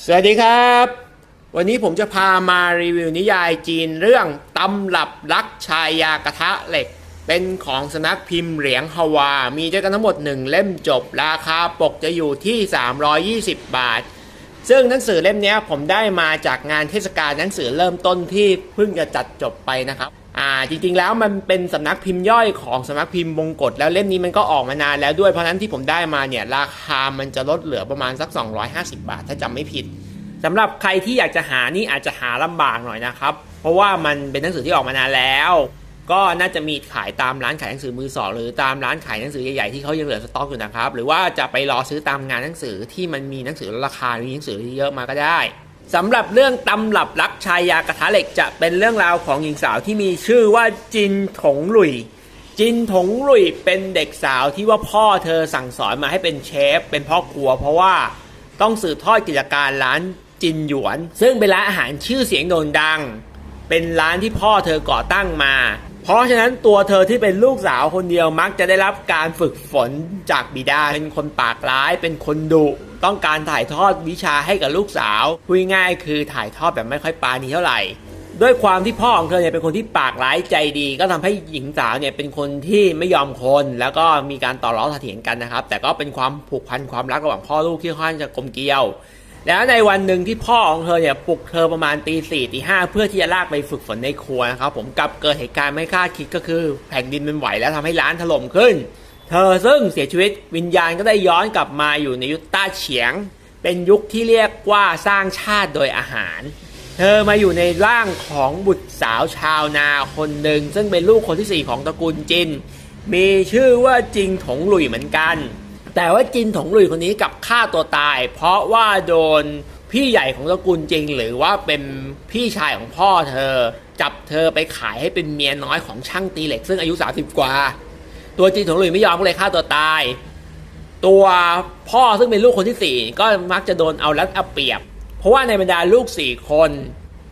สวัสดีครับ วันนี้ผมจะพามารีวิวนิยายจีนเรื่องตำรับรักชายยากระทะเหล็ก เป็นของสำนักพิมพ์เหรียญฮวา มีด้วยกันทั้งหมด 1 เล่มจบราคาปกจะอยู่ที่ 320 บาท ซึ่งหนังสือเล่มนี้ผมได้มาจากงานเทศกาลหนังสือเริ่มต้นที่เพิ่งจะจัดจบไปนะครับ อ่าจริงๆแล้วมันเป็นสำนักพิมพ์ย่อยของสำนักพิมพ์บงกฎแล้วเล่มนี้มันก็ออกมานานแล้วด้วยเพราะนั้นที่ผมได้มาเนี่ยราคามันจะลดเหลือประมาณสัก 250 บาท ถ้าจำไม่ผิดสำหรับใครที่อยากจะหานี่อาจจะหาลำบากหน่อยนะครับ เพราะว่ามันเป็นหนังสือที่ออกมานานแล้ว ก็น่าจะมีขายตามร้านขายหนังสือมือสองหรือตามร้านขายหนังสือใหญ่ๆที่เขายังเหลือสต็อกอยู่นะครับหรือว่าจะไปรอซื้อตามงานหนังสือที่มันมีหนังสือราคามีหนังสือเยอะมาก็ได้ สำหรับเรื่องตำรับรักชายากระทะเหล็กจะเป็นเรื่องราวของหญิงสาวที่มีชื่อว่าจินถงหลุย จินถงหลุยเป็นเด็กสาวที่ว่าพ่อเธอสั่งสอนมาให้เป็นเชฟ เป็นพ่อครัว เพราะว่าต้องสืบทอดกิจการร้านจินหยวน ซึ่งเป็นร้านอาหารชื่อเสียงโด่งดัง เป็นร้านที่พ่อเธอก่อตั้งมา เพราะฉะนั้นตัวเธอที่เป็นลูกสาวคนเดียวมักจะได้รับการฝึกฝนจากบิดาเป็นคนปากร้ายเป็นคนดุ ต้องการถ่ายทอดวิชาให้กับลูกสาวพูดง่ายคือถ่ายทอดแบบไม่ค่อยปาณีเท่าไหร่ด้วยความที่พ่อของเธอเนี่ยเป็นคนที่ปากร้ายใจดี ก็ทำให้หญิงสาวเนี่ยเป็นคนที่ไม่ยอมคน แล้วก็มีการต่อร้องเถียงกันนะครับ แต่ก็เป็นความผูกพันความรักระหว่างพ่อลูกที่ค่อนข้างจะกลมเกลียว แล้วในวันหนึ่งที่พ่อของเธอเนี่ยปลุกเธอประมาณตีสี่ตีห้าเพื่อที่จะลากไปฝึกฝนในครัวนะครับผมกับเกิดเหตุการณ์ไม่คาดคิดก็คือแผ่นดินมันไหวแล้วทำให้ร้านถล่มขึ้น เธอซึ่งเสียชีวิตวิญญาณก็ได้ย้อนกลับมาอยู่ในยุคต้าเฉียง เป็นยุคที่เรียกว่าสร้างชาติโดยอาหาร เธอมาอยู่ในร่างของบุตรสาวชาวนาคนหนึ่งซึ่งเป็นลูกคนที่สี่ของตระกูลจิน มีชื่อว่าจิงถงหลุยเหมือนกัน แต่ว่าจินถงหลุยคนนี้กับฆ่าตัวตาย เพราะว่าโดนพี่ใหญ่ของตระกูลจริง หรือว่าเป็นพี่ชายของพ่อเธอ จับเธอไปขายให้เป็นเมียน้อยของช่างตีเหล็ก ซึ่งอายุ 30 กว่า ตัวจินถงหลุยไม่ยอมก็เลยฆ่าตัวตาย ตัวพ่อซึ่งเป็นลูกคนที่สี่ก็มักจะโดนเอารัดเอาเปรียบ เพราะว่าในบรรดาลูกสี่คน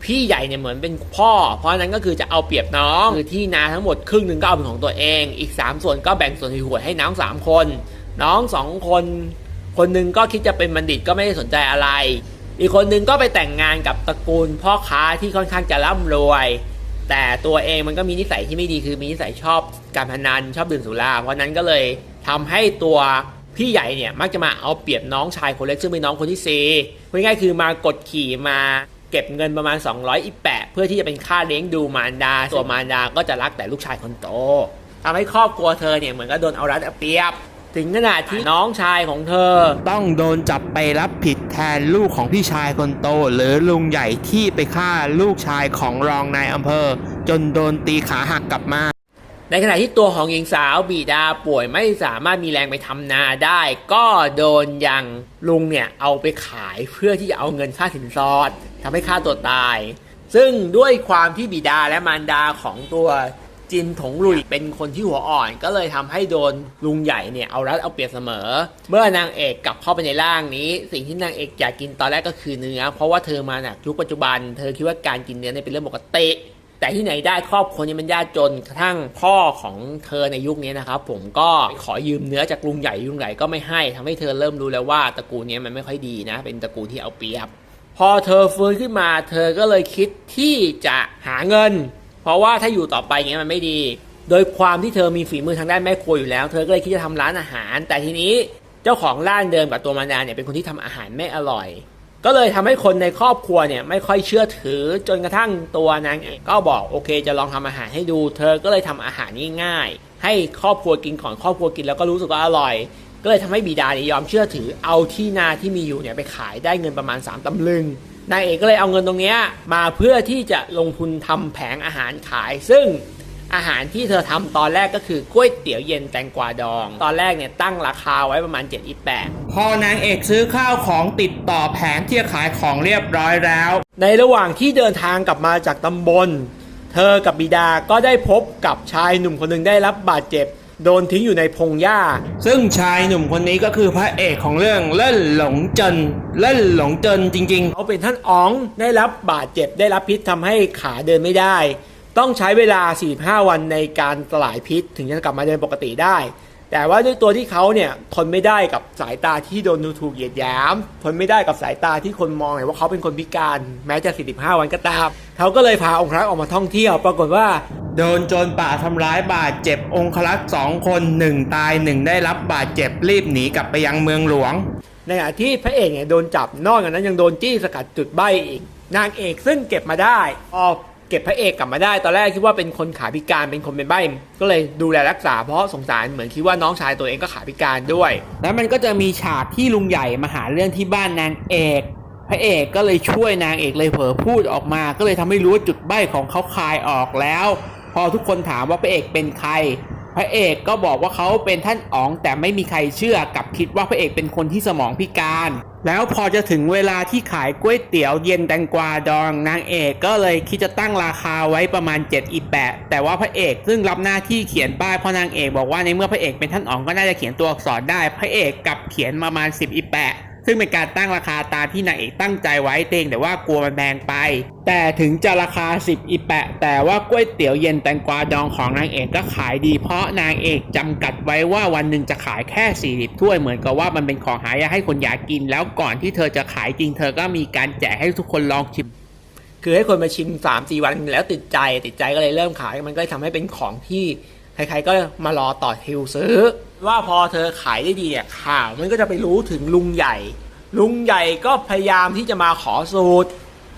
พี่ใหญ่เนี่ยเหมือนเป็นพ่อ เพราะฉะนั้นก็คือจะเอาเปรียบน้อง คือที่นาทั้งหมดครึ่งหนึ่งก็เอาเป็นของตัวเอง อีก 3 ส่วนก็แบ่งส่วนหวยให้น้อง3คน น้องสองคน คนหนึ่งก็คิดจะเป็นบัณฑิตก็ไม่ได้สนใจอะไร อีกคนหนึ่งก็ไปแต่งงานกับตระกูลพ่อค้าที่ค่อนข้างจะร่ำรวย แต่ตัวเองมันก็มีนิสัยที่ไม่ดีคือมีนิสัยชอบการพนันชอบดื่มสุราเพราะนั้นก็เลยทำให้ตัวพี่ใหญ่เนี่ยมักจะมาเอาเปรียบน้องชายคนเล็กซึ่งเป็นน้องคนที่สี่พูดง่ายๆคือมากดขี่มาเก็บเงินประมาณ 200อีแปะเพื่อที่จะเป็นค่าเลี้ยงดูมารดาตัวมารดาก็จะรักแต่ลูกชายคนโตทำให้ครอบครัวเธอเนี่ยเหมือนก็โดนเอารัดเอาเปรียบ ถึงขนาดที่น้องชายของเธอ ต้องโดนจับไปรับผิดแทนลูกของพี่ชายคนโต หรือลุงใหญ่ที่ไปฆ่าลูกชายของรองนายอำเภอ จนโดนตีขาหักกลับมาในขณะที่ตัวของหญิงสาวบีดาป่วยไม่สามารถมีแรงไปทำนาได้ ก็โดนยังลุงเนี่ยเอาไปขายเพื่อที่จะเอาเงินค่าสินสอดทำให้ฆ่าตัวตาย ซึ่งด้วยความที่บิดาและมารดาของตัว จินถงลุยเป็นคนที่หัวอ่อน ก็เลยทำให้โดนลุงใหญ่เนี่ยเอารัดเอาเปรียบเสมอ เมื่อนางเอกกลับเข้าไปในร่างนี้ สิ่งที่นางเอกอยากกินตอนแรกก็คือเนื้อ เพราะว่าเธอมาจากยุคปัจจุบัน เธอคิดว่าการกินเนื้อเนี่ยเป็นเรื่องปกติแต่ที่ไหนได้ครอบครัวนี้มันยากจนกระทั่งพ่อของเธอในยุคนี้นะครับผมก็ขอยืมเนื้อจากลุงใหญ่ลุงใหญ่ก็ไม่ให้ทำให้เธอเริ่มรู้แล้วว่าตระกูลนี้มันไม่ค่อยดีนะ เป็นตระกูลที่เอาเปรียบ พอเธอฟื้นขึ้นมา เธอก็เลยคิดที่จะหาเงิน เพราะว่าถ้าอยู่ต่อไปอย่างนี้ยมันไม่ดี โดยความที่เธอมีฝีมือทางด้านแม่ครัวอยู่แล้ว เธอก็เลยคิดจะทำร้านอาหาร แต่ทีนี้เจ้าของร้านเดิมกับตัวมารดาเนี่ยเป็นคนที่ทำอาหารไม่อร่อย ก็เลยทำให้คนในครอบครัวเนี่ยไม่ค่อยเชื่อถือจนกระทั่งตัวนางเอกก็บอกโอเค จะลองทำอาหารให้ดู เธอก็เลยทำอาหารง่ายๆให้ครอบครัวกินก่อนครอบครัวกินแล้วก็รู้สึกว่าอร่อย ก็เลยทำให้บิดาเนี่ยยอมเชื่อถือเอาที่นาที่มีอยู่เนี่ยไปขายได้เงินประมาณ 3ตำลึง นายเอกก็เลยเอาเงินตรงเนี้ยมาเพื่อที่จะลงทุนทำแผงอาหารขาย ซึ่งอาหารที่เธอทำตอนแรกก็คือก๋วยเตี๋ยวเย็นแตงกวาดอง ตอนแรกเนี่ยตั้งราคาไว้ประมาณ7อีแปพอนางเอกซื้อข้าวของติดต่อแผงที่จะขายของเรียบร้อยแล้ว ในระหว่างที่เดินทางกลับมาจากตำบล เธอกับบิดาก็ได้พบกับชายหนุ่มคนหนึ่งได้รับบาดเจ็บ โดนทิ้งอยู่ในพงหญ้า ซึ่งชายหนุ่มคนนี้ก็คือพระเอกของเรื่องเล่นหลงเจินเล่นหลงเจินจริงๆ เขาเป็นท่านอ๋องได้รับบาดเจ็บได้รับพิษทำให้ขาเดินไม่ได้ ต้องใช้เวลา 45 วันในการสลายพิษ ถึงจะกลับมาเดินปกติได้ แต่ว่าด้วยตัวที่เขาเนี่ยทนไม่ได้กับสายตาที่โดนดูถูกเหยียดหยาม ทนไม่ได้กับสายตาที่คนมองเห็นว่าเขาเป็นคนพิการ แม้จะ 45 วันก็ตาม เขาก็เลยพาองครักษ์ออกมาท่องเที่ยว ปรากฏว่า โดนโจรป่าทำร้ายบาดเจ็บองครักษ์สองคนหนึ่งตายหนึ่งได้รับบาดเจ็บรีบหนีกลับไปยังเมืองหลวง ในขณะที่พระเอกเนี่ยโดนจับนอกจากนั้นยังโดนจี้สกัดจุดใบอีก นางเอกซึ่งเก็บมาได้พอเก็บพระเอกกลับมาได้ ตอนแรกคิดว่าเป็นคนขาพิการเป็นคนเป็นใบก็เลยดูแลรักษาเพราะสงสารเหมือนคิดว่าน้องชายตัวเองก็ขาพิการด้วย แล้วมันก็จะมีฉากที่ลุงใหญ่มาหาเรื่องที่บ้านนางเอกพระเอกก็เลยช่วยนางเอกเลยเผลอพูดออกมา ก็เลยทำให้รู้ว่าจุดใบ้ของเขาคลายออกแล้ว พอทุกคนถามว่าพระเอกเป็นใคร พระเอกก็บอกว่าเขาเป็นท่านอ๋องแต่ไม่มีใครเชื่อกับคิดว่าพระเอกเป็นคนที่สมองพิการ แล้วพอจะถึงเวลาที่ขายก๋วยเตี๋ยวเย็นแตงกวาดองนางเอกก็เลยคิดจะตั้งราคาไว้ประมาณ7อีแปะแต่ว่าพระเอกซึ่งรับหน้าที่เขียนป้ายเพราะนางเอกบอกว่าในเมื่อพระเอกเป็นท่านอ๋องก็น่าจะเขียนตัวอักษรได้ พระเอกกลับเขียนประมาณ 10อีแปะ ซึ่งเป็นการตั้งราคาตามที่นางเอกตั้งใจไว้เองแต่ว่ากลัวมันแพงไป แต่ถึงจะราคา 10 อีแปะ แต่ว่าก๋วยเตี๋ยวเย็นแตงกวาดองของนางเอกก็ขายดี เพราะนางเอกจำกัดไว้ว่าวันหนึ่งจะขายแค่ 40 ถ้วยเหมือนกับว่ามันเป็นของหายากให้คนอยากกิน แล้วก่อนที่เธอจะขายจริงเธอก็มีการแจกให้ทุกคนลองชิมคือให้คนมาชิม3ามสี่วันแล้วติดใจติดใจก็เลยเริ่มขายมันก็เลยทำให้เป็นของที่ใครๆก็มารอต่อคิวซื้อ ว่าพอเธอขายได้ดีเนี่ยข่าวมันก็จะไปรู้ถึงลุงใหญ่ ลุงใหญ่ก็พยายามที่จะมาขอสูตร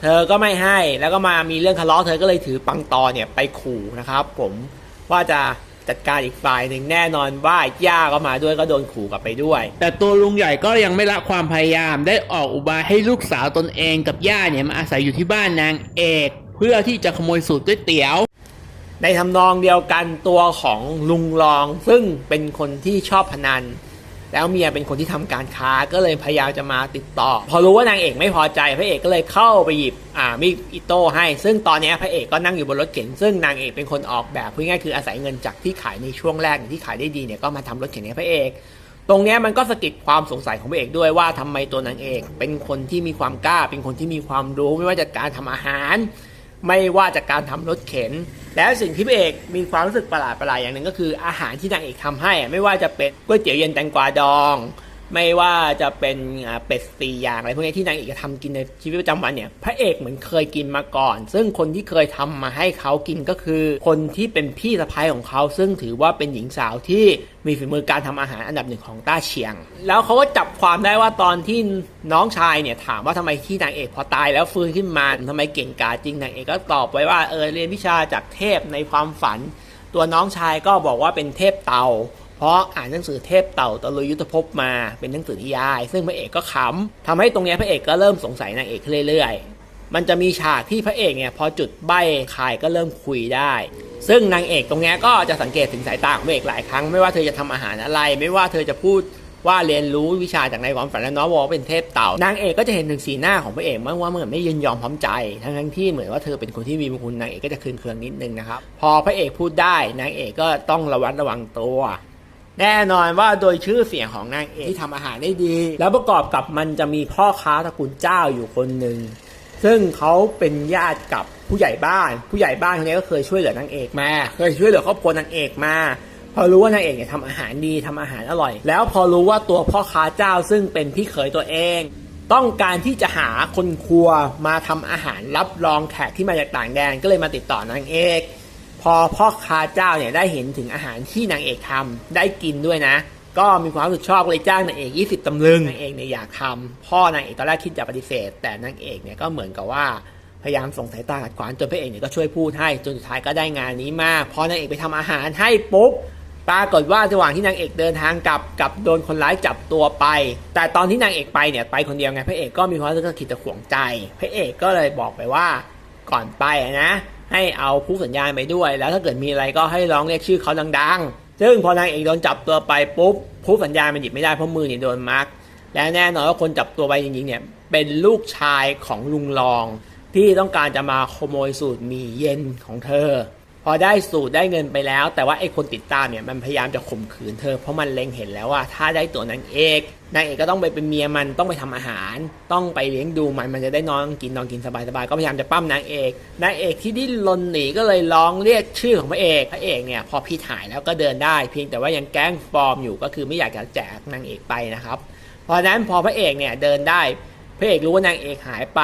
เธอก็ไม่ให้แล้วก็มามีเรื่องทะเลาะเธอก็เลยถือปังตอเนี่ยไปขู่นะครับ ผมว่าจะจัดการอีกฝ่ายหนึ่งแน่นอนว่าย่าก็มาด้วยก็โดนขู่กลับไปด้วย แต่ตัวลุงใหญ่ก็ยังไม่ละความพยายามได้ออกอุบายให้ลูกสาวตนเองกับย่าเนี่ยมาอาศัยอยู่ที่บ้านนางเอก เพื่อที่จะขโมยสูตรก๋วยเตี๋ยว ในทำนองเดียวกันตัวของลุงรอง ซึ่งเป็นคนที่ชอบพนัน แล้วเมียเป็นคนที่ทำการค้าก็เลยพยายามจะมาติดต่อ พอรู้ว่านางเอกไม่พอใจพระเอกก็เลยเข้าไปหยิบอ่ามีดอิโต้ให้ ซึ่งตอนนี้พระเอกก็นั่งอยู่บนรถเข็นซึ่งนางเอกเป็นคนออกแบบพูดง่ายคืออาศัยเงินจากที่ขายในช่วงแรกที่ขายได้ดีเนี่ยก็มาทำรถเข็นให้พระเอกตรงนี้มันก็สะกิดความสงสัยของพระเอกด้วยว่าทำไมตัวนางเอกเป็นคนที่มีความกล้า เป็นคนที่มีความรู้ไม่ว่าจะการทำอาหาร ไม่ว่าจากการทำรถเข็น แล้วสิ่งที่พี่เอกมีความรู้สึกประหลาดประหลาดอย่างหนึ่งก็คืออาหารที่นางเอกทำให้ไม่ว่าจะเป็นก๋วยเตี๋ยวเย็นแตงกวาดอง ไม่ว่าจะเป็นเป็ดสี่อย่างอะไรพวกนี้ที่นางเอกจะทำกินในชีวิตประจำวันเนี่ยพระเอกเหมือนเคยกินมาก่อน ซึ่งคนที่เคยทำมาให้เขากินก็คือ คนที่เป็นพี่สะพ้ายของเขาซึ่งถือว่าเป็นหญิงสาวที่มีฝีมือการทำอาหารอันดับหนึ่งของต้าเชียง แล้วเขาก็จับความได้ว่าตอนที่น้องชายเนี่ยถามว่าทำไมที่นางเอกพอตายแล้วฟื้นขึ้นมาทำไมเก่งกาจจริงนางเอกก็ตอบไว้ว่าเออเรียนวิชาจากเทพในความฝัน ตัวน้องชายก็บอกว่าเป็นเทพเตา เพราะอ่านหนังสือเทพเต่าตะลุยยุทธภพมาเป็นหนังสือนิยาย ซึ่งพระเอกก็ขำทำให้ตรงนี้พระเอกก็เริ่มสงสัยนางเอกขึ้นเรื่อยๆ มันจะมีฉากที่พระเอกเนี่ยพอจุดใบ้คายก็เริ่มคุยได้ ซึ่งนางเอกตรงนี้ก็จะสังเกตถึงสายตาของพระเอกหลายครั้ง ไม่ว่าเธอจะทำอาหารอะไร ไม่ว่าเธอจะพูดว่าเรียนรู้วิชาจากในความฝันและน้อวอเป็นเทพเต่านางเอกก็จะเห็นถึงสีหน้าของพระเอกว่าเหมือนไม่ยินยอมพร้อมใจ ทั้งที่เหมือนว่าเธอเป็นคนที่มีบุญคุณนางเอกก็จะเคืองนิดนึงนะครับ พอพระเอกพูดได้นางเอกก็ต้องระวัดระวังตัว แน่นอนว่าโดยชื่อเสียงของนางเอกที่ทำอาหารได้ดี แล้วประกอบกับมันจะมีพ่อค้าตระกูลเจ้าอยู่คนหนึ่งซึ่งเขาเป็นญาติกับผู้ใหญ่บ้าน ผู้ใหญ่บ้านคนนี้ก็เคยช่วยเหลือนางเอกมา เคยช่วยเหลือครอบครัวนางเอกมา พอรู้ว่านางเอกเนี่ยทำอาหารดีทำอาหารอร่อย แล้วพอรู้ว่าตัวพ่อค้าเจ้าซึ่งเป็นพี่เขยตัวเอง ต้องการที่จะหาคนครัวมาทำอาหารรับรองแขกที่มาจากต่างแดนก็เลยมาติดต่อนางเอก พอพ่อค้าเจ้าเนี่ยได้เห็นถึงอาหารที่นางเอกทำได้กินด้วยนะ ก็มีความรู้สึกชอบเลยจ้างนางเอก 20 ตำลึงนางเอกเนี่ยอยากทำพ่อนางเอกตอนแรกคิดจะปฏิเสธ แต่นางเอกเนี่ยก็เหมือนกับว่าพยายามส่งสายตาขัดขวางจนพระเอกเนี่ยก็ช่วยพูดให้จนสุดท้ายก็ได้งานนี้มาพอนางเอกไปทำอาหารให้ปุ๊บปรากฏว่าระหว่างที่นางเอกเดินทางกลับกับโดนคนร้ายจับตัวไป แต่ตอนที่นางเอกไปเนี่ยไปคนเดียวไงพระเอกก็มีความรู้สึกขิดตะขวงใจ พระเอกก็เลยบอกไปว่าก่อนไปนะ ให้เอาผู้สัญญาณไปด้วย แล้วถ้าเกิดมีอะไรก็ให้ร้องเรียกชื่อเขาดังๆ ซึ่งพอนางเอกโดนจับตัวไปปุ๊บผู้สัญญาณมันหยิบไม่ได้เพราะมือเนี่ยโดนมาร์กและแน่นอนว่าคนจับตัวไปจริงๆเนี่ยเป็นลูกชายของลุงรอง ที่ต้องการจะมาขโมยสูตรหมี่เย็นของเธอ พอได้สูตรได้เงินไปแล้ว แต่ว่าไอ้คนติดตามเนี่ยมันพยายามจะข่มขืนเธอเพราะมันเล็งเห็นแล้วว่า ถ้าได้ตัวนางเอกนางเอกก็ต้องไปเป็นเมียมันต้องไปทำอาหาร ต้องไปเลี้ยงดูมันมันจะได้นอนกินนอนกินสบายๆก็พยายามจะปั้มนางเอกนางเอกที่ดิ้นรนหนีก็เลยร้องเรียกชื่อของพระเอกพระเอกเนี่ยพอพี่ถ่ายแล้วก็เดินได้เพียงแต่ว่ายังแกล้งฟอร์มอยู่ก็คือไม่อยากจะแจกนางเอกไปนะครับเพราะนั้นพอพระเอกเนี่ยเดินได้พระเอกรู้ว่านางเอกหายไป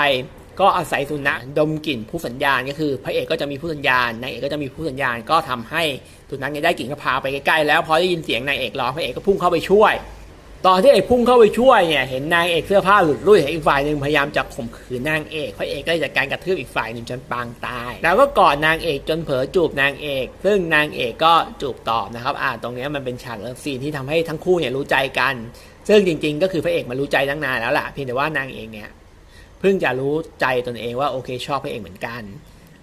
ก็อาศัยสุนัขดมกลิ่นผู้สัญญาณก็คือพระเอกก็จะมีผู้สัญญาณนางเอกก็จะมีผู้สัญญาณก็ทำให้สุนัขเนี่ยได้กลิ่นก็พาไปใกล้ๆแล้วพอได้ยินเสียงนางเอกร้องพระเอกก็พุ่งเข้าไปช่วย ตอนที่เอกพุ่งเข้าไปช่วยเนี่ยเห็นนางเอกเสื้อผ้าหลุดลุ่ยเห็นอีกฝ่ายหนึ่งพยายามจะข่มขืนนางเอกพระเอกก็จัดการกระทืบอีกฝ่ายหนึ่งจนปางตาย แล้วก็กอดนางเอกจนเผลอจูบนางเอก ซึ่งนางเอกก็จูบตอบนะครับอ่าตรงเนี้ยมันเป็นฉากเลิฟซีนที่ทำให้ทั้งคู่เนี่ยรู้ใจกัน ซึ่งจริง ๆ ก็คือพระเอกมารู้ใจตั้งนานแล้วล่ะเพียงแต่ว่านางเอกเนี่ย เพิ่งจะรู้ใจตนเองว่าโอเคชอบพระเอกเหมือนกัน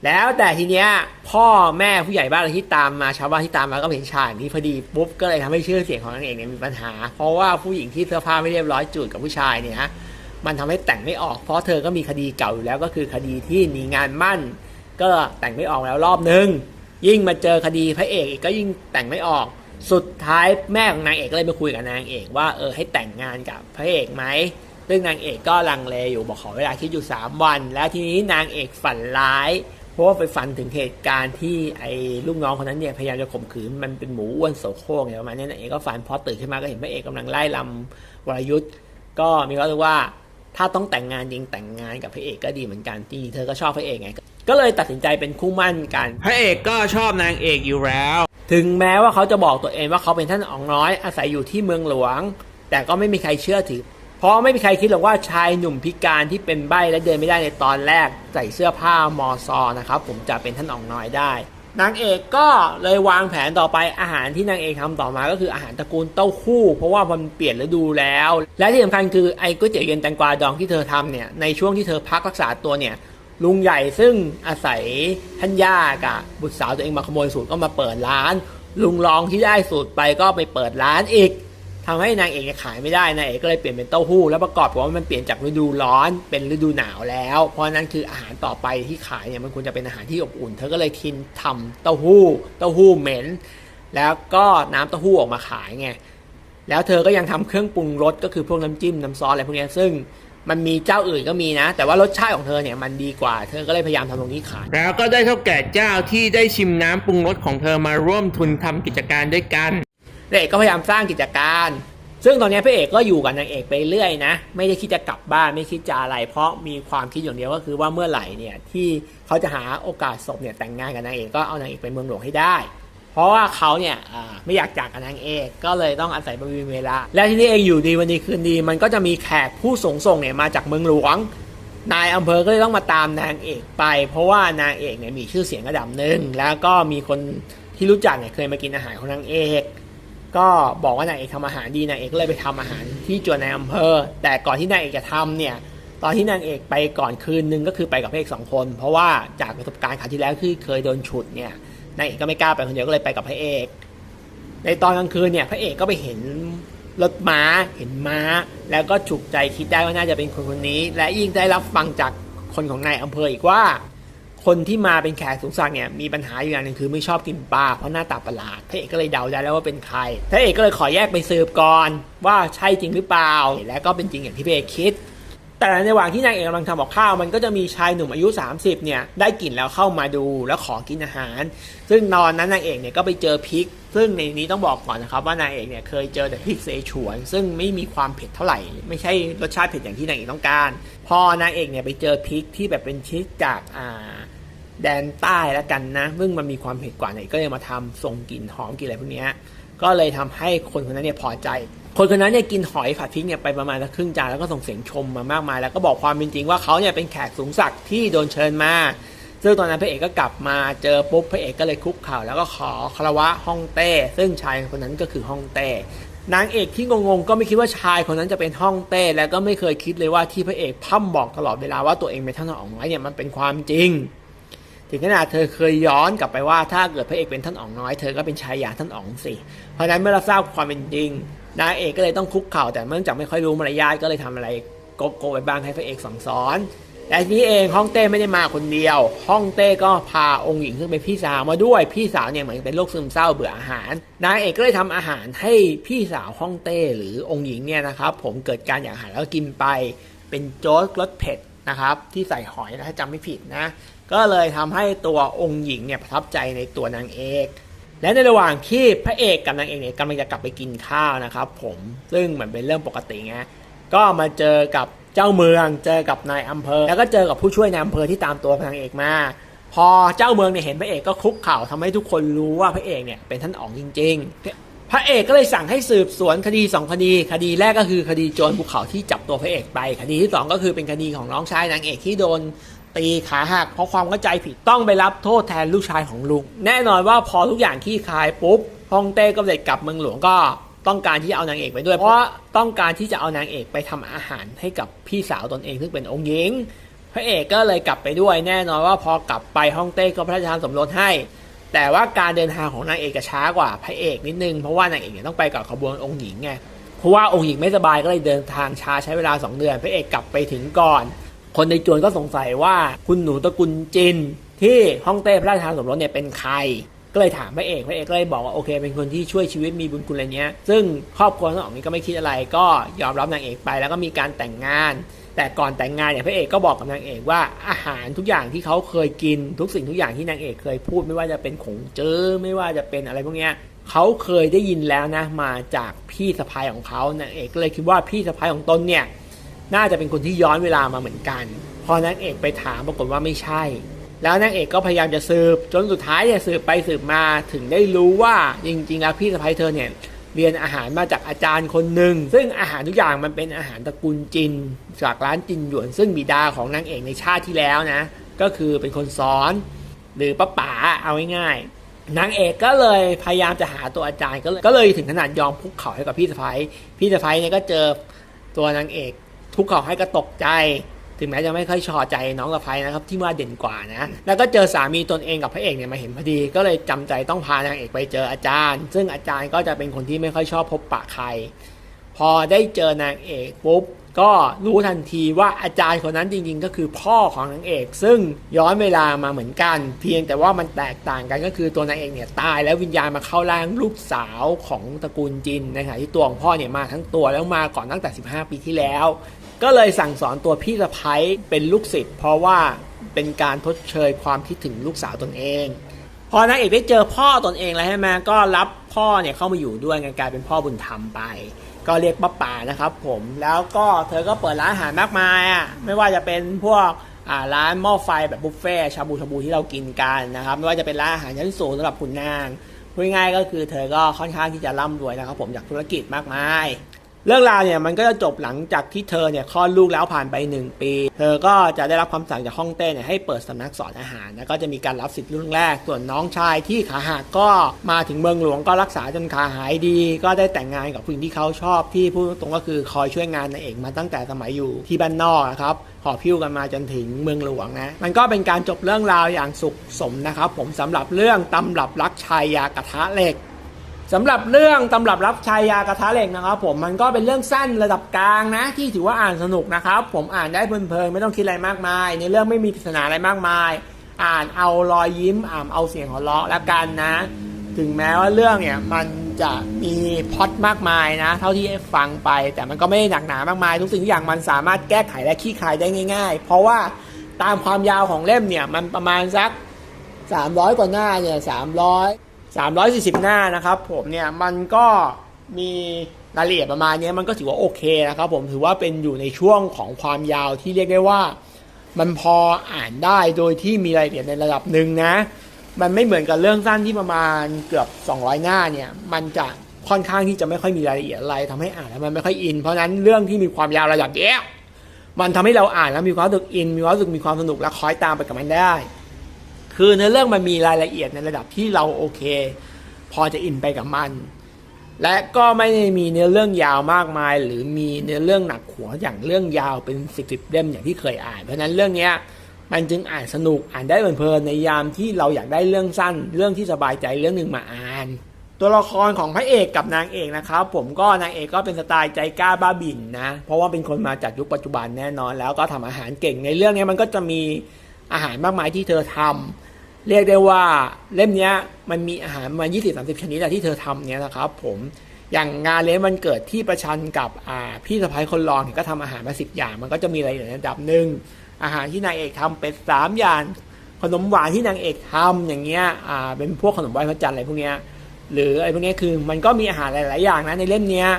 แล้วแต่ทีเนี้ยพ่อแม่ผู้ใหญ่บ้านอะไรที่ตามมาชาวบ้านที่ตามมาก็เห็นฉากนี้พอดีปุ๊บก็เลยทำให้ชื่อเสียงของนางเอกเนี่ยมีปัญหา เพราะว่าผู้หญิงที่เสื้อผ้าไม่เรียบร้อยจูดกับผู้ชายเนี่ยมันทำให้แต่งไม่ออกเพราะเธอก็มีคดีเก่าอยู่แล้วก็คือคดีที่หนีงานมั่น ก็แต่งไม่ออกแล้วรอบนึงยิ่งมาเจอคดีพระเอกอีกก็ยิ่งแต่งไม่ออก สุดท้ายแม่ของนางเอกก็เลยไปคุยกับนางเอกว่าเออให้แต่งงานกับพระเอกไหม ซึ่งนางเอกก็ลังเลอยู่บอกขอเวลาคิดอยู่ 3 วัน แล้วทีนี้นางเอกฝันร้าย เพราะว่าไปฝันถึงเหตุการณ์ที่ไอ้ลูกน้องคนนั้นเนี่ยพยายามจะข่มขืนมันเป็นหมูอ้วนโสโครกเนี่ยประมาณนี้นางเอกก็ฝันพอตื่นขึ้นมาก็เห็นพระเอกกำลังไล่ลำวรยุทธ์ก็มีความรู้สึกว่าถ้าต้องแต่งงานจริงแต่งงานกับพระเอกก็ดีเหมือนกันที่เธอก็ชอบพระเอกไงก็เลยตัดสินใจเป็นคู่มั่นกัน พระเอกก็ชอบนางเอกอยู่แล้ว ถึงแม้ว่าเขาจะบอกตัวเองว่าเขาเป็นท่านอ๋องน้อยอาศัยอยู่ที่เมืองหลวง แต่ก็ไม่มีใครเชื่อถือ เพราะไม่มีใครคิดหรอกว่าชายหนุ่มพิการที่เป็นใบ้และเดินไม่ได้ในตอนแรกใส่เสื้อผ้ามอซอนะครับผมจะเป็นท่านอ๋องน้อยได้ นางเอกก็เลยวางแผนต่อไปอาหารที่นางเอกทำต่อมาก็คืออาหารตระกูลเต้าหู้ เพราะว่ามันเปลี่ยนฤดูแล้ว และที่สำคัญคือไอ้ก๋วยเตี๋ยวเย็นแตงกวาดองที่เธอทำเนี่ยในช่วงที่เธอพักรักษาตัวเนี่ยลุงใหญ่ซึ่งอาศัยท่านย่ากับบุตรสาวตัวเองมาขโมยสูตรก็มาเปิดร้าน ลุงรองที่ได้สูตรไปก็ไปเปิดร้านอีก ทำให้นางเอกขายไม่ได้นางเอกก็เลยเปลี่ยนเป็นเต้าหู้แล้วประกอบกับว่ามันเปลี่ยนจากฤดูร้อนเป็นฤดูหนาวแล้ว เพราะนั้นคืออาหารต่อไปที่ขายเนี่ยมันควรจะเป็นอาหารที่อบอุ่น เธอก็เลยคิดทำเต้าหู้ เต้าหู้เหม็น แล้วก็น้ำเต้าหู้ออกมาขายไงแล้วเธอก็ยังทำเครื่องปรุงรสก็คือพวกน้ำจิ้มน้ำซอสอะไรพวกนี้ซึ่งมันมีเจ้าอื่นก็มีนะ แต่ว่ารสชาติของเธอเนี่ยมันดีกว่า เธอก็เลยพยายามทำตรงนี้ขาย แล้วก็ได้เท่าแก่เจ้าที่ได้ชิมน้ำปรุงรสของเธอมาร่วมทุนทำกิจการด้วยกัน พระเอกก็พยายามสร้างกิจการ ซึ่งตอนนี้พระเอกก็อยู่กับนางเอกไปเรื่อยนะ ไม่ได้คิดจะกลับบ้านไม่คิดจะอะไร เพราะมีความคิดอย่างเดียวก็คือว่าเมื่อไหร่เนี่ยที่เขาจะหาโอกาสศพเนี่ยแต่งงานกับนางเอกก็เอานางเอกไปเมืองหลวงให้ได้ เพราะว่าเขาเนี่ยไม่อยากจากกับนางเอกก็เลยต้องอาศัยบริเวณเวลา และที่นี่เองอยู่ดีวันดีคืนดีมันก็จะมีแขกผู้สูงส่งเนี่ยมาจากเมืองหลวงนายอำเภอก็เลยต้องมาตามนางเอกไป เพราะว่านางเอกเนี่ยมีชื่อเสียงระดับหนึ่งแล้วก็มีคนที่รู้จักเนี่ยเคยมากินอาหารของนางเอก ก็บอกว่านางเอกทำอาหารดีนางเอกก็เลยไปทำอาหารที่จวนในอำเภอ แต่ก่อนที่นางเอกจะทำเนี่ยตอนที่นางเอกไปก่อนคืนนึงก็คือไปกับพระเอกสองคน เพราะว่าจากประสบการณ์คราวที่แล้วที่เคยโดนฉุดเนี่ยนางเอกก็ไม่กล้าไปคนเดียวก็เลยไปกับพระเอก ในตอนกลางคืนเนี่ยพระเอกก็ไปเห็นรถม้าเห็นม้า แล้วก็ฉุกใจคิดได้ว่าน่าจะเป็นคนคนนี้ และยิ่งได้รับฟังจากคนของนายอำเภออีกว่า คนที่มาเป็นแขกสูงศักเนี่ยมีปัญหาอยู่อย่างหนึ่งคือไม่ชอบกินปลาเพราะหน้าตาประหลาดพระเอกก็เลยเดาได้แล้วว่าเป็นใครพระเอกก็เลยขอแยกไปสืบก่อน ว่าใช่จริงหรือเปล่า และก็เป็นจริงอย่างที่พระเอกคิด แต่ในระหว่างที่นางเอกกำลังทำกับข้าว มันก็จะมีชายหนุ่มอายุ 30เนี่ยได้กลิ่นแล้วเข้ามาดูแล้วขอกินอาหาร ซึ่งตอนนั้นนางเอกเนี่ยก็ไปเจอพริก ซึ่งในนี้ต้องบอกก่อนนะครับว่านางเอกเนี่ยเคยเจอแต่พริกเสฉวน ซึ่งไม่มีความเผ็ดเท่าไหร่ ไม่ใช่รสชาติเผ็ดอย่างที่นางเอกต้องการ พอนางเอกเนี่ยไปเจอพริกที่แบบเป็นชิกจากอ่า แดนใต้แล้วกันนะซึ่งมันมีความเผ็ดกว่าไหนก็เลยมาทำส่งกลิ่นหอมกลิ่นอะไรพวกนี้ก็เลยทำให้คนคนนั้นเนี่ยพอใจ คนคนนั้นเนี่ยกินหอยผัดพริกเนี่ยไปประมาณสักครึ่งจานแล้วก็ส่งเสียงชมมามากมาย แล้วก็บอกความเป็นจริงว่าเขาเนี่ยเป็นแขกสูงศักดิ์ที่โดนเชิญมาซึ่งตอนนั้นพระเอกก็กลับมาเจอปุ๊บพระเอกก็เลยคุกเข่าแล้วก็ขอคารวะฮ่องเต้ ซึ่งชายคนนั้นก็คือฮ่องเต้นางเอกที่งงๆก็ไม่คิดว่าชายคนนั้นจะเป็นฮ่องเต้แล้วก็ไม่เคยคิดเลยว่าที่พระเอกพ่ำบอกตลอดเวลาว่าตัวเองเป็นท่านอ๋องน้อยเนี่ยมันเป็นความจริง ถึงขนาดเธอเคยย้อนกลับไปว่าถ้าเกิดพระเอกเป็นท่านอ๋องน้อยเธอก็เป็นชายาท่านอ๋องสิ เพราะนั้นเมื่อเราทราบความเป็นจริงนางเอกก็เลยต้องคุกเข่าแต่เนื่องจากไม่ค่อยรู้มารยาทก็เลยทำอะไรโกโก้ไปบ้างให้พระเอกสั่งสอนแต่ทีนี้เองฮ่องเต้ไม่ได้มาคนเดียวฮ่องเต้ก็พาองค์หญิงซึ่งเป็นพี่สาวมาด้วย พี่สาวเนี่ยเหมือนเป็นโรคซึมเศร้าเบื่ออาหาร นางเอกก็เลยทำอาหารให้พี่สาวฮ่องเต้หรือองค์หญิงเนี่ยนะครับ ผมเกิดการอยากอาหารแล้วกินไปเป็นโจ๊กรสเผ็ดนะครับที่ใส่หอยนะถ้าจำไม่ผิดนะ ก็เลยทำให้ตัวองค์หญิงเนี่ยประทับใจในตัวนางเอก และในระหว่างที่พระเอกกับนางเอกเนี่ยกำลังจะกลับไปกินข้าวนะครับผมซึ่งเหมือนเป็นเรื่องปกติไงก็มาเจอกับเจ้าเมืองเจอกับนายอำเภอ แล้วก็เจอกับผู้ช่วยนายอำเภอที่ตามตัวนางเอกมาพอเจ้าเมืองเนี่ยเห็นพระเอกก็คุกเข่าทำให้ทุกคนรู้ว่าพระเอกเนี่ยเป็นท่านอ๋องจริง ๆ พระเอกก็เลยสั่งให้สืบสวนคดีสองคดี คดีแรกก็คือคดีโจรภูเขาที่จับตัวพระเอกไป คดีที่สองก็คือเป็นคดีของน้องชายนางเอกที่โดน ตีขาหักเพราะความเข้าใจผิดต้องไปรับโทษแทนลูกชายของลุง แน่นอนว่าพอทุกอย่างขี้คายปุ๊บฮ่องเต้ก็เลยกลับเมืองหลวงก็ต้องการที่จะเอานางเอกไปด้วย เพราะต้องการที่จะเอานางเอกไปทำอาหารให้กับพี่สาวตนเองซึ่งเป็นองค์หญิง พระเอกก็เลยกลับไปด้วย แน่นอนว่าพอกลับไปฮ่องเต้ก็พระราชทานสมรสให้ แต่ว่าการเดินทางของนางเอกจะช้ากว่าพระเอกนิดนึงเพราะว่านางเอกเนี่ยต้องไปกับขบวนองค์หญิงไงเพราะว่าองค์หญิงไม่สบายก็เลยเดินทางช้าใช้เวลา 2 เดือน พระเอกกลับไปถึงก่อน คนในจวนก็สงสัยว่าคุณหนูตระกุลจินที่ฮ่องเต้พระราชทานสมรสเนี่ยเป็นใคร ก็เลยถามพระเอกพระเอกก็เลยบอกว่าโอเค เป็นคนที่ช่วยชีวิตมีบุญคุณอะไรเนี้ย ซึ่งครอบครัวทั้งสองนี้ก็ไม่คิดอะไร ก็ยอมรับนางเอกไปแล้วก็มีการแต่งงาน แต่ก่อนแต่งงานเนี่ยพระเอกก็บอกกับนางเอกว่าอาหารทุกอย่างที่เขาเคยกิน ทุกสิ่งทุกอย่างที่นางเอกเคยพูด ไม่ว่าจะเป็นขงเจอไม่ว่าจะเป็นอะไรพวกเนี้ยเขาเคยได้ยินแล้วนะมาจากพี่สะพ้ายของเขานางเอกก็เลยคิดว่าพี่สะพ้ายของตนเนี่ย น่าจะเป็นคนที่ย้อนเวลามาเหมือนกัน พอนางเอกไปถามปรากฏว่าไม่ใช่ แล้วนางเอกก็พยายามจะสืบ จนสุดท้ายเนี่ยสืบไปสืบมาถึงได้รู้ว่าจริงๆแล้วพี่สะพ้ายเธอเนี่ยเรียนอาหารมาจากอาจารย์คนหนึ่งซึ่งอาหารทุกอย่างมันเป็นอาหารตระกูลจิน จากร้านจินหยวน ซึ่งบิดาของนางเอกในชาติที่แล้วนะ ก็คือเป็นคนสอน หรือป้าป๋าเอาง่ายๆนางเอกก็เลยพยายามจะหาตัวอาจารย์ก็เลยก็เลยถึงขนาดยอมคุกเข่าให้กับพี่สะพ้ายพี่สะพ้ายเนี่ยก็เจอตัวนางเอก ทุกเขาให้ก็ตกใจถึงแม้จะไม่ค่อยชอใจน้องกับไพนะครับที่ว่าเด่นกว่านะ แล้วก็เจอสามีตนเองกับพระเอกเนี่ยมาเห็นพอดี ก็เลยจำใจต้องพานางเอกไปเจออาจารย์ ซึ่งอาจารย์ก็จะเป็นคนที่ไม่ค่อยชอบพบปะใคร พอได้เจอนางเอกปุ๊บก็รู้ทันทีว่าอาจารย์คนนั้นจริงๆ ก็คือพ่อของนางเอก ซึ่งย้อนเวลามาเหมือนกัน เพียงแต่ว่ามันแตกต่างกันก็คือตัวนางเอกเนี่ยตายแล้ววิญญาณมาเข้าร่างลูกสาวของตระกูลจินในขณะที่ตัวของพ่อเนี่ยมาทั้งตัวแล้วมาก่อนตั้งแต่ 15 ปีที่แล้ว ก็เลยสั่งสอนตัวพี่สะพ้ยเป็นลูกศิษย์เพราะว่าเป็นการทดเชยความคิดถึงลูกสาวตนเอง พอนางเอกได้เจอพ่อตนเองแล้วใช่ไหมก็รับพ่อเนี่ยเข้ามาอยู่ด้วยไงกลายเป็นพ่อบุญธรรมไป ก็เรียกป้าป่านะครับผมแล้วก็เธอก็เปิดร้านอาหารมากมายอะไม่ว่าจะเป็นพวกร้านหม้อไฟแบบบุฟเฟ่ชาบูชาบูที่เรากินกันนะครับไม่ว่าจะเป็นร้านอาหารชั้นสูงสำหรับคุณนางพูดง่ายก็คือเธอก็ค่อนข้างที่จะร่ำรวยนะครับผมจากธุรกิจมากมาย เรื่องราวเนี่ยมันก็จะจบหลังจากที่เธอเนี่ยคลอดลูกแล้วผ่านไป 1 ปี เธอก็จะได้รับคำสั่งจากฮ่องเต้เนี่ยให้เปิดสำนักสอนอาหาร แล้วก็จะมีการรับสิทธิ์รุ่นแรก ส่วนน้องชายที่ขาหักก็มาถึงเมืองหลวงก็รักษาจนขาหายดี ก็ได้แต่งงานกับผู้หญิงที่เขาชอบที่พูดตรงก็คือคอยช่วยงานนางเอกมาตั้งแต่สมัยอยู่ที่บ้านนอกนะครับหอบพิ้วกันมาจนถึงเมืองหลวงนะ มันก็เป็นการจบเรื่องราวอย่างสุขสมนะครับผมสำหรับเรื่องตำรับรักชายยากระทะเหล็ก สำหรับเรื่องตำรับรับชายยากระทะเหล็กนะครับ ผมมันก็เป็นเรื่องสั้นระดับกลางนะ ที่ถือว่าอ่านสนุกนะครับ ผมอ่านได้เพลินๆไม่ต้องคิดอะไรมากมาย ในเรื่องไม่มีปริศนาอะไรมากมาย อ่านเอารอยยิ้มอ่านเอาเสียงหัวเราะแล้วกันนะ ถึงแม้ว่าเรื่องเนี่ยมันจะมีพอตมากมายนะ เท่าที่ฟังไป แต่มันก็ไม่ได้หนักหนามากมาย ทุกสิ่งทุกอย่างมันสามารถแก้ไขและขี้คายได้ง่าย ๆ เพราะว่าตามความยาวของเล่มเนี่ยมันประมาณสัก 300 กว่าหน้าเนี่ย300 340 หน้านะครับผมเนี่ยมันก็มีรายละเอียดประมาณนี้มันก็ถือว่าโอเคนะครับผมถือว่าเป็นอยู่ในช่วงของความยาวที่เรียกได้ว่า มันพออ่านได้โดยที่มีรายละเอียดในระดับหนึ่งนะ มันไม่เหมือนกับเรื่องสั้นที่ประมาณเกือบ 200 หน้าเนี่ยมันจะค่อนข้างที่จะไม่ค่อยมีรายละเอียดอะไรทำให้อ่านแล้วมันไม่ค่อยอิน เพราะนั้นเรื่องที่มีความยาวระดับเนี้ยมันทำให้เราอ่านแล้วมีความรู้สึกอิน มีความรู้สึกมีความสนุกและคอยตามไปกับมันได้ คือในเรื่องมันมีรายละเอียดในระดับที่เราโอเค พอจะอินไปกับมัน และก็ไม่ได้มีเนื้อเรื่องยาวมากมาย หรือมีเนื้อเรื่องหนักหัวอย่างเรื่องยาวเป็นสิบสิบเล่มอย่างที่เคยอ่าน เพราะฉะนั้นเรื่องเนี้ยมันจึงอ่านสนุกอ่านได้เพลินในยามที่เราอยากได้เรื่องสั้น เรื่องที่สบายใจเรื่องหนึ่งมาอ่าน ตัวละครของพระเอกกับนางเอกนะครับ ผมก็นางเอกก็เป็นสไตล์ใจกล้าบ้าบินนะ เพราะว่าเป็นคนมาจากยุคปัจจุบันแน่นอน แล้วก็ทำอาหารเก่งในเรื่องนี้มันก็จะมี อาหารมากมายที่เธอทำเรียกได้ว่าเล่มนี้มันมีอาหารมา20 30 ชนิดที่เธอทำเนี่ยนะครับ ผมอย่างงานเลี้ยงวันเกิดที่ประชันกับพี่สะพ้ายคนรองเนี่ยก็ทำอาหารมาสิบอย่าง มันก็จะมีอะไรอยู่ในระดับหนึ่งอาหารที่นางเอกทำเป็นสามอย่าง ขนมหวานที่นางเอกทำอย่างเงี้ยเป็นพวกขนมไหว้พระจันทร์อะไรพวกเนี้ยหรืออะไรพวกเนี้ยคือมันก็มีอาหารหลาย ๆ อย่างนะในเล่มเนี้ย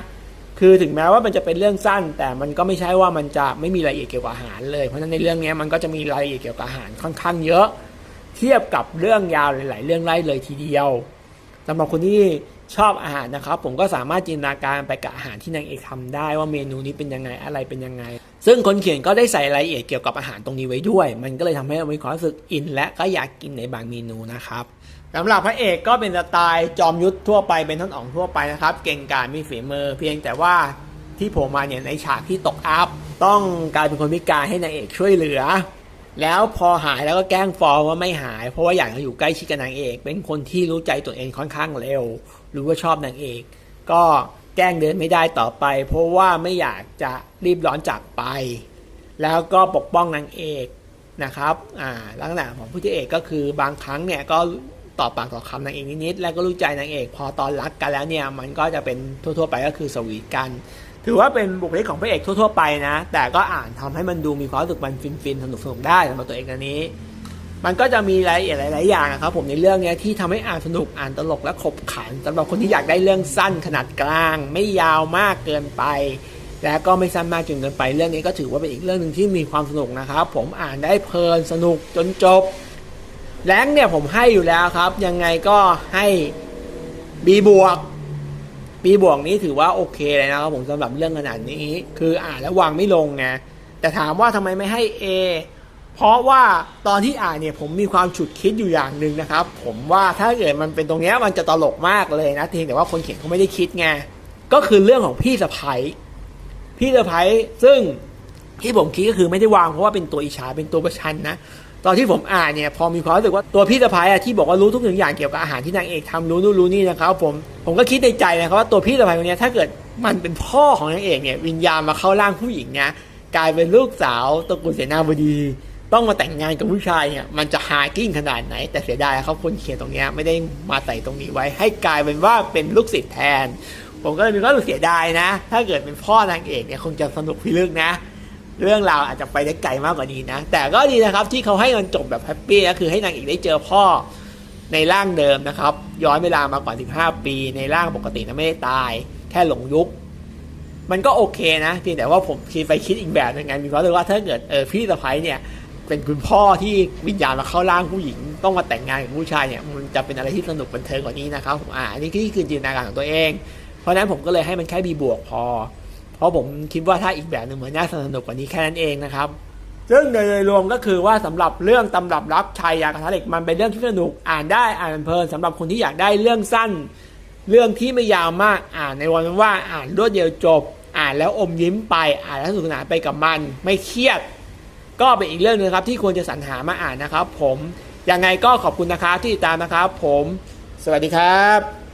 คือถึงแม้ว่ามันจะเป็นเรื่องสั้น แต่มันก็ไม่ใช่ว่ามันจะไม่มีรายละเอียดเกี่ยวกับอาหารเลย เพราะฉะนั้นในเรื่องนี้มันก็จะมีรายละเอียดเกี่ยวกับอาหารค่อนข้างเยอะ เทียบกับเรื่องยาวหลาย ๆ เรื่องไล่เลยทีเดียวสำหรับคนที่ชอบอาหารนะครับ ผมก็สามารถจินตนาการไปกับอาหารที่นางเอกทำได้ว่าเมนูนี้เป็นยังไงอะไรเป็นยังไง ซึ่งคนเขียนก็ได้ใส่รายละเอียดเกี่ยวกับอาหารตรงนี้ไว้ด้วย มันก็เลยทำให้เรามีความรู้สึกอิน และก็อยากกินในบางเมนูนะครับ สำหรับพระเอกก็เป็นสไตล์จอมยุทธทั่วไปเป็นท่านอ๋องทั่วไปนะครับ เก่งกาจมีฝีมือ เพียงแต่ว่าที่ผล่มาเนี่ยในฉากที่ตกอัพ ต้องกลายเป็นคนพิการให้นางเอกช่วยเหลือ แล้วพอหายแล้วก็แกล้งฟอลว่าไม่หาย เพราะว่าอยากจะอยู่ใกล้ชิดกับนางเอก เป็นคนที่รู้ใจตัวเองค่อนข้างเร็ว รู้ว่าชอบนางเอก ก็แกล้งเดินไม่ได้ต่อไป เพราะว่าไม่อยากจะรีบร้อนจากไป แล้วก็ปกป้องนางเอกนะครับอ่าลักษณะของผู้ที่เอกก็คือบางครั้งเนี่ยก็ ต่อปากต่อคำนางเอกนิดๆแล้วก็รู้ใจนางเอก พอตอนรักกันแล้วเนี่ยมันก็จะเป็นทั่วๆไปก็คือสวีทกัน ถือว่าเป็นบุคลิกของพระเอกทั่วๆไปนะ แต่ก็อ่านทำให้มันดูมีความรู้สึกมันฟินๆสนุกๆได้สำหรับตัวเองอันนี้ มันก็จะมีรายละเอียดหลายๆอย่างนะครับผมในเรื่องเนี้ยที่ทำให้อ่านสนุกอ่านตลกและขบขันสำหรับคนที่อยากได้เรื่องสั้นขนาดกลาง ไม่ยาวมากเกินไปแล้วก็ไม่สั้นมากจนเกินไปเรื่องนี้ก็ถือว่าเป็นอีกเรื่องหนึ่งที่มีความสนุกนะครับ ผมอ่านได้เพลินสนุกจนจบ แรงเนี่ยผมให้อยู่แล้วครับ ยังไงก็ให้ B บวก B บวกนี้ถือว่าโอเคเลยนะครับผมสำหรับเรื่องขนาดนี้ คืออ่านแล้ววางไม่ลงไงแต่ถามว่าทำไมไม่ให้ A เพราะว่าตอนที่อ่านเนี่ยผมมีความฉุดคิดอยู่อย่างหนึ่งนะครับ ผมว่าถ้าเกิดมันเป็นตรงนี้มันจะตลกมากเลยนะเพียงแต่ว่าคนเขียนเขาไม่ได้คิดไงก็คือเรื่องของพี่สะพ้ยพี่สะพ้ยซึ่งที่ผมคิดก็คือไม่ได้วางเพราะว่าเป็นตัวอิจฉาเป็นตัวประชันนะ ตอนที่ผมอ่านเนี่ยพอมีความรู้สึกว่าตัวพี่สะพ้ายที่บอกว่ารู้ทุกอย่างเกี่ยวกับอาหารที่นางเอกทำรู้นู่นรู้นี่นะครับผมผมก็คิดในใจนะครับว่าตัวพี่สะพ้ายคนนี้ถ้าเกิดมันเป็นพ่อของนางเอกเนี่ยวิญญาณมาเข้าร่างผู้หญิงเนี่ยกลายเป็นลูกสาวตระกูลเสนาบดีต้องมาแต่งงานกับผู้ชายเนี่ยมันจะฮากิ้งขนาดไหน แต่เสียดายครับคนเขียนตรงนี้ไม่ได้มาใส่ตรงนี้ไว้ ให้กลายเป็นว่าเป็นลูกศิษย์แทน ผมก็เลยมีความรู้สึกเสียดายนะ ถ้าเกิดเป็นพ่อนางเอกเนี่ยคงจะสนุกพิลึกนะ เรื่องราวอาจจะไปได้ไกลมากกว่านี้นะ แต่ก็ดีนะครับที่เขาให้มันจบแบบแฮปปี้ก็คือให้นางเอกได้เจอพ่อในร่างเดิมนะครับ ย้อนเวลามากว่า 15 ปี ในร่างปกตินะไม่ได้ตาย แค่หลงยุค มันก็โอเคนะเพียงแต่ว่าผมคิดไปคิดอีกแบบนึงไงมีความรู้สึกว่าถ้าเกิดเออพี่สะพ้ยเนี่ยเป็นคุณพ่อที่วิญญาณมาเข้าร่างผู้หญิง ต้องมาแต่งงานกับผู้ชายเนี่ยมันจะเป็นอะไรที่สนุกบันเทิงกว่านี้นะครับอ่านนี้คือคือจินตนาการของตัวเอง เพราะนั้นผมก็เลยให้มันแค่บีบวกพอ เพราะผมคิดว่าถ้าอีกแบบหนึ่งเหมือนน่าสนุกกว่านี้แค่นั้นเองนะครับ ซึ่งโดยรวมก็คือว่าสำหรับเรื่องตำรับรักชายยากระทะเหล็กมันเป็นเรื่องที่สนุกอ่านได้อ่านเพลินสำหรับคนที่อยากได้เรื่องสั้น เรื่องที่ไม่ยาวมากอ่านในวันว่าอ่านรวดเดียวจบ อ่านแล้วอมยิ้มไปอ่านแล้วสนุกสนานไปกับมัน ไม่เครียด ก็เป็นอีกเรื่องหนึงครับที่ควรจะสรรหามาอ่านนะครับ ผมยังไงก็ขอบคุณนะครับที่ติดตามนะครับ ผม สวัสดีครับ